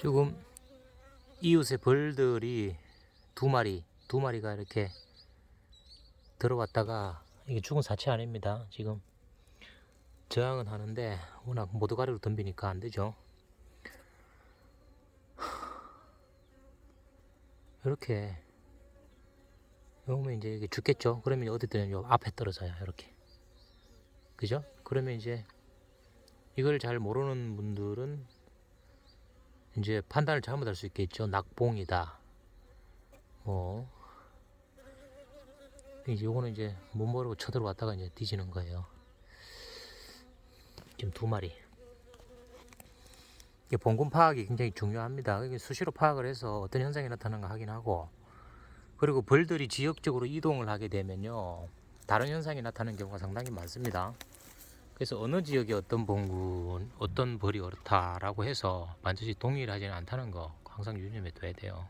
지금 이웃의 벌들이 두 마리, 두 마리가 이렇게 들어왔다가 이게 죽은 사체 아닙니다. 지금 저항은 하는데 워낙 모두가리로 덤비니까 안 되죠. 이렇게 오면 이제 이게 죽겠죠. 그러면 어디든 요 앞에 떨어져요. 이렇게. 그죠? 그러면 이제 이걸 잘 모르는 분들은 이제 판단을 잘못할 수 있겠죠. 낙봉이다. 뭐 이제 요거는 이제 못 모르고 쳐들어왔다가 이제 뒤지는 거예요. 지금 두 마리. 이게 봉군 파악이 굉장히 중요합니다. 이게 수시로 파악을 해서 어떤 현상이 나타나는가 확인하고 그리고 벌들이 지역적으로 이동을 하게 되면요 다른 현상이 나타나는 경우가 상당히 많습니다. 그래서 어느 지역에 어떤 봉군, 어떤 벌이 옳다라고 해서 반드시 동일하지는 않다는 거 항상 유념해 둬야 돼요.